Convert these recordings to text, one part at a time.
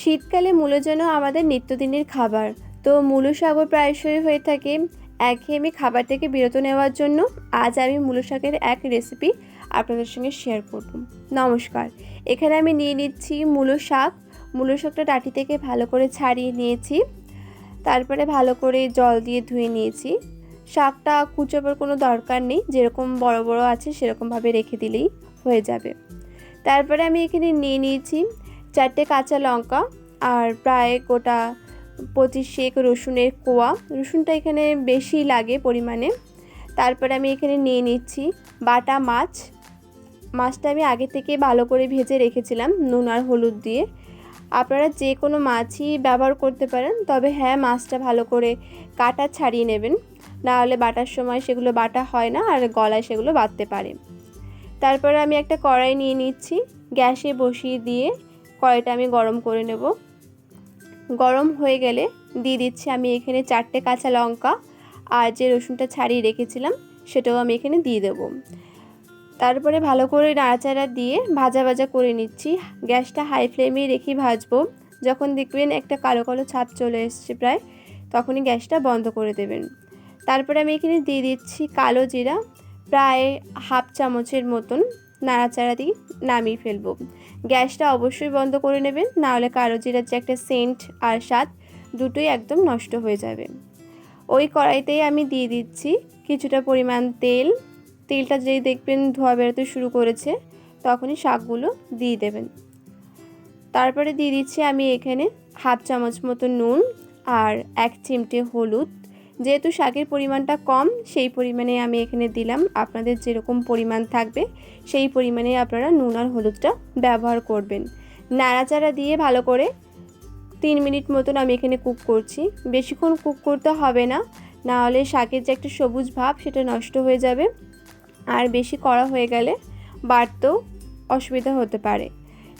শীতকালে মূলো যেন আমাদের নিত্যদিনের খাবার। তো মূলো শাকও প্রায়শই হয়ে থাকে একঘেয়েমি খাবার থেকে বিরত নেওয়ার জন্য আজ আমি মূলো শাকের এক রেসিপি আপনাদের সঙ্গে শেয়ার করব। নমস্কার, এখানে আমি নিয়ে নিচ্ছি মূলো শাক। মূলো শাকটা ডাঁটি থেকে ভালো করে ছাড়িয়ে নিয়েছি। তারপরে ভালো করে জল দিয়ে ধুয়ে নিয়েছি। শাকটা কুচোবার কোনো দরকার নেই, যেরকম বড় বড় আছে সেরকমভাবে রেখে দিলেই হয়ে যাবে। তারপরে আমি এখানে নিয়ে নিয়েছি চারটে কাঁচা লঙ্কা আর প্রায় গোটা পঁচিশেক রসুনের কোয়া। রসুনটা এখানে বেশি লাগে পরিমাণে। তারপরে আমি এখানে নিয়ে নিচ্ছি বাটা মাছ। মাছটা আমি আগে থেকে ভালো করে ভেজে রেখেছিলাম নুন আর হলুদ দিয়ে। আপনারা যে কোনো মাছই ব্যবহার করতে পারেন, তবে হ্যাঁ মাছটা ভালো করে কাটা ছাড়িয়ে নেবেন। না হলে বাটার সময় সেগুলো বাটা হয় না আর গলায় সেগুলো বাঁধতে পারে। তারপরে আমি একটা কড়াই নিয়ে নিচ্ছি গ্যাসে বসিয়ে দিয়ে। কড়াইটা আমি গরম করে নেব। গরম হয়ে গেলে দিয়ে দিচ্ছি আমি এখানে চারটে কাঁচা লঙ্কা আর যে রসুনটা ছাড়িয়ে রেখেছিলাম সেটাও আমি এখানে দিয়ে দেবো। তারপরে ভালো করে নাড়াচাড়া দিয়ে ভাজা ভাজা করে নিচ্ছি। গ্যাসটা হাই ফ্লেমে রেখে ভাজবো। যখন দেখবেন একটা কালো কালো ছাপ চলে এসছে প্রায়, তখনই গ্যাসটা বন্ধ করে দেবেন। তারপরে আমি এখানে দিয়ে দিচ্ছি কালো জিরা। প্রায় হাফ চামচের মতন নাড়াচাড়া দিয়ে নামিয়ে ফেলব। গ্যাসটা অবশ্যই বন্ধ করে নেবেন, নাহলে কালো জিরার যে একটা সেন্ট আর স্বাদ দুটোই একদম নষ্ট হয়ে যাবে। ওই কড়াইতেই আমি দিয়ে দিচ্ছি কিছুটা পরিমাণ তেল। তেলটা যেই দেখবেন ধোয়া বেরোতে শুরু করেছে, তখনই শাকগুলো দিয়ে দেবেন। তারপরে দিয়ে দিচ্ছি আমি এখানে হাফ চামচ মতো নুন আর এক চিমটে হলুদ। যেহেতু শাকের পরিমাণটা কম, সেই পরিমাণে আমি এখানে দিলাম। আপনাদের যেরকম পরিমাণ থাকবে, সেই পরিমাণে আপনারা নুন আর হলুদটা ব্যবহার করবেন। নাড়াচাড়া দিয়ে ভালো করে তিন মিনিট মতন আমি এখানে কুক করছি। বেশিক্ষণ কুক করতে হবে না না হলে শাকের যে একটা সবুজ ভাব, সেটা নষ্ট হয়ে যাবে। আর বেশি কড়া হয়ে গেলে বাড়তেও অসুবিধা হতে পারে।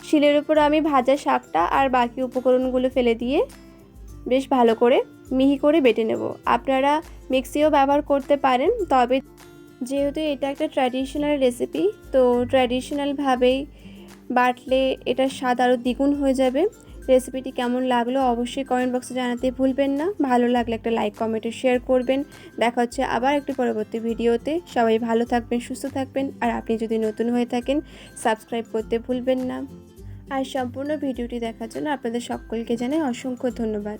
শিলের উপর আমি ভাজা শাকটা আর বাকি উপকরণগুলো ফেলে দিয়ে বেশ ভালো করে মিহি করে বেটে নেব। আপনারা মিক্সিও ব্যবহার করতে পারেন, তবে যেহেতু এটা একটা ট্র্যাডিশনাল রেসিপি তো ট্র্যাডিশনালভাবেই বাটলে এটার স্বাদ আরও দ্বিগুণ হয়ে যাবে। রেসিপিটি কেমন লাগল অবশ্যই কমেন্ট বক্সে জানাতে ভুলবেন না। ভালো লাগলে একটা লাইক কমেন্টে শেয়ার করবেন। দেখা হচ্ছে আবার একটি পরবর্তী ভিডিওতে। সবাই ভালো থাকবেন, সুস্থ থাকবেন, আর আপনি যদি নতুন হয়ে থাকেন সাবস্ক্রাইব করতে ভুলবেন না। আর সম্পূর্ণ ভিডিওটি দেখার জন্য আপনাদের সকলকে জানাই অসংখ্য ধন্যবাদ।